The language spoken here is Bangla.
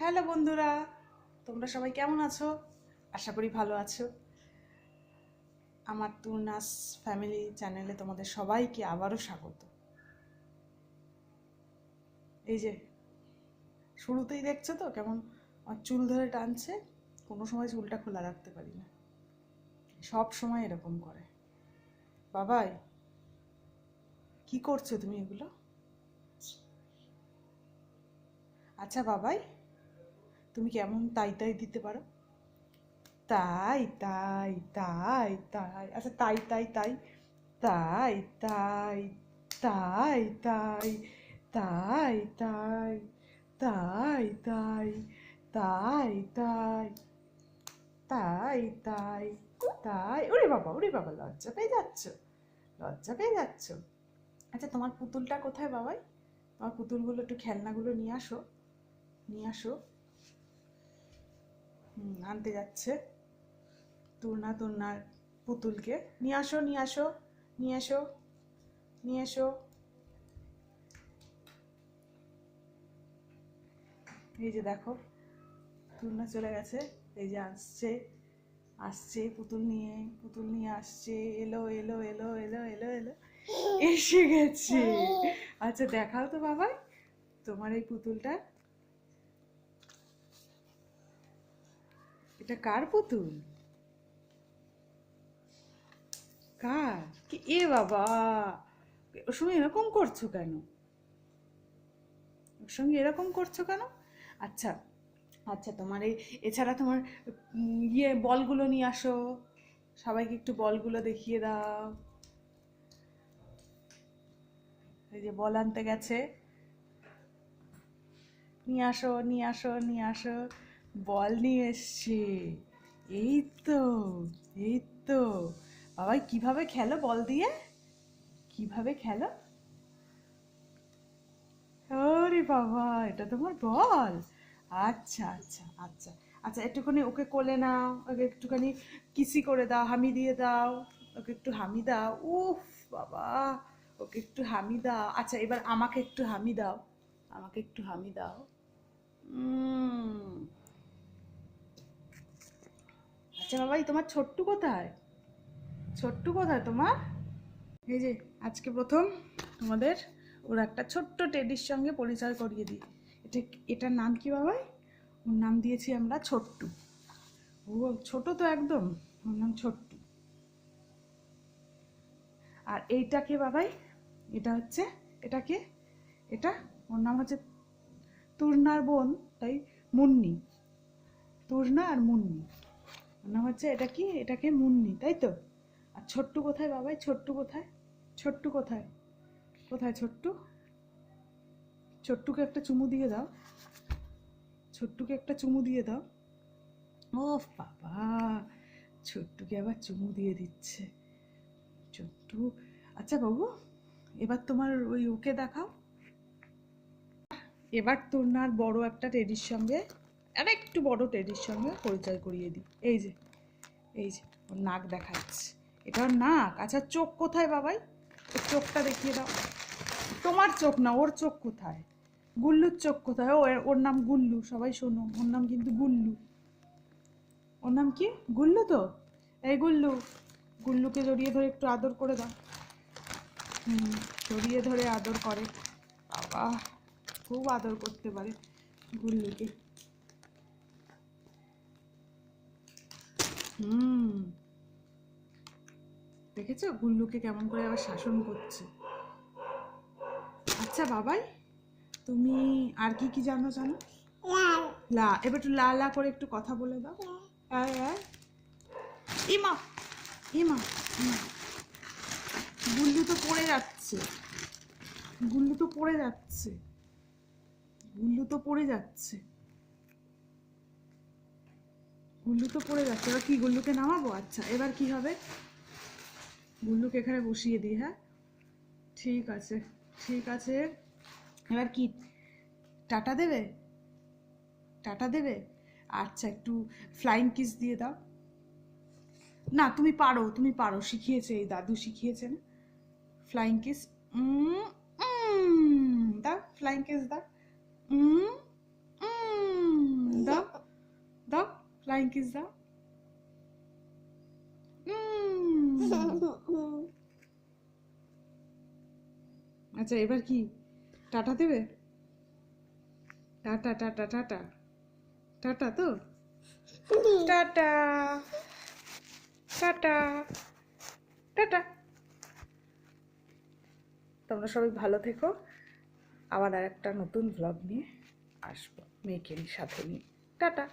হ্যালো বন্ধুরা, তোমরা সবাই কেমন আছো? আশা করি ভালো আছো। আমার টুনাস ফ্যামিলি চ্যানেলে তোমাদের সবাইকে আবারও স্বাগত। এই যে, শুরুতেই দেখছ তো কেমন আমার চুল ধরে টানছে, কোনো সময় চুলটা খোলা রাখতে পারি না। সব সময় এরকম করে। বাবাই, কি করছ তুমি এগুলো? আচ্ছা বাবাই তুমি কেমন তাই তাই দিতে পারো তাই তাই তাই তাই আচ্ছা তাই তাই তাই তাই তাই তাই তাই তাই তাই তাই তাই তাই তাই তাই তাই তাই ওরে বাবা ওরে বাবা লজ্জা পেয়ে যাচ্ছ লজ্জা পেয়ে যাচ্ছ আচ্ছা তোমার পুতুলটা কোথায় বাবাই তোমার পুতুলগুলো একটু খেলনাগুলো নিয়ে আসো নিয়ে আসো আনতে যাচ্ছে। তুর্না তুর্নার পুতুলকে। নিয়ে আসো নিয়ে আসো নিয়ে আসো, নিয়ে এসো এই যে দেখো তুর্না চলে গেছে। এই যে আসছে আসছে, পুতুল নিয়ে পুতুল নিয়ে আসছে। এলো এলো এলো এলো এলো এলো। এসে গেছে। আচ্ছা দেখাও তো বাবাই তোমার এই পুতুলটা। এটা কার পুতুল? কার? কি এ বাবা! ওর সঙ্গে এরকম করছ কেন? ওর সঙ্গে এরকম করছ কেন? আচ্ছা আচ্ছা তোমার এই, এছাড়া তোমার ইয়ে বলগুলো নিয়ে আসো। সবাইকে একটু বলগুলো দেখিয়ে দাও। এই যে বল আনতে গেছে। নিয়ে আসো নিয়ে আসো নিয়ে আসো। বল নিয়ে এসছে। এই তো এই তো। বাবাই কীভাবে খেলো বল দিয়ে? কীভাবে খেলো? ওরে বাবা, এটা তোমার বল। আচ্ছা আচ্ছা আচ্ছা আচ্ছা একটুখানি ওকে কোলে নাও, ওকে একটুখানি কিসি করে দাও, হামি দিয়ে দাও, ওকে একটু হামি দাও। উফ বাবা, ওকে একটু হামি দাও। আচ্ছা এবার আমাকে একটু হামি দাও, আমাকে একটু হামি দাও। উম। আচ্ছা বাবাই, তোমার ছোট্টু কোথায়? ছোট্টু কোথায় তোমার? এই যে, আজকে প্রথম তোমাদের ওর একটা ছোট্ট টেডির সঙ্গে পরিচয় করিয়ে দিই। এটা এটার নাম কি বাবাই? ওর নাম দিয়েছি আমরা ছোট্টু। ও, ছোট তো একদম, ওর নাম ছোট্টু। আর এইটাকে বাবাই? এটা হচ্ছে এটাকে এটা, ওর নাম হচ্ছে তুর্নার বোন, তাই মুন্নি। তুর্না আর মুন্নি। নাম হচ্ছে এটা কি? এটাকে মুন্নি, তাই তো? আর ছোট্টু কোথায় বাবাই? ছোট্টু কোথায়? ছোট্টু কোথায়? কোথায় ছোট্টু? ছোট্টুকে একটা চুমু দিয়ে দাও। ছোট্টুকে একটা চুমু দিয়ে দাও। ও বাবা! ছোট্টুকে আবার চুমু দিয়ে দিচ্ছে। ছোট্টু। আচ্ছা বাবু, এবার তোমার ওই ওকে দেখাও। এবার তোরনার বড় একটা টেডির সঙ্গে আর একটু বড় টেডির সঙ্গে পরিচয় করিয়ে দিই। এই যে এই যে, ওর নাক দেখাচ্ছে এটা ওর নাক? আচ্ছা চোখ কোথায় বাবাই? ওর চোখটা দেখিয়ে দাও। তোমার চোখ না, ওর চোখ কোথায়? গুল্লুর চোখ কোথায়? ও ওর নাম গুল্লু, সবাই শোনো। ওর নাম কিন্তু গুল্লু। ওর নাম কি? গুল্লু তো? এই গুল্লু, গুল্লুকে জড়িয়ে ধরে একটু আদর করে দাও। হুম, জড়িয়ে ধরে আদর করে। বাবা, খুব আদর করতে পারে গুল্লুকে। হুম। দেখেছ? গুল্লুকে কেমন করে আবার শাসন করছে। আচ্ছা বাবাই তুমি আর কি কি জানো জানো? লা এবার একটু লা লা করে একটু কথা বলে দাও। ইমা ইমা। গুল্লু তো পড়ে যাচ্ছে। গুল্লু তো পড়ে যাচ্ছে। গুল্লু তো পড়ে যাচ্ছে। গুল্লু তো পড়ে যাচ্ছে। এবার কি গুল্লুকে নামাবো? আচ্ছা এবার কি হবে? গুল্লুকে এখানে বসিয়ে দিই হ্যাঁ? ঠিক আছে ঠিক আছে। এবার কি? টাটা দেবে? টাটা দেবে? আচ্ছা একটু ফ্লাইং কিস দিয়ে দাও। না, তুমি পারো তুমি পারো, শিখিয়েছে এই দাদু, শিখিয়েছে না? ফ্লাইং কিস দাও ফ্লাইং কিস দাও। কিস দাও উম। আচ্ছা এবার কি? টাটা দেবে? Tata tata tata. টাটা তো? টাটা। টাটা। টাটা। তোমরা সবাই ভালো থেকো। আবার আর একটা নতুন ব্লগ নিয়ে আসব। মেয়েকে সাথে নিয়ে। টাটা।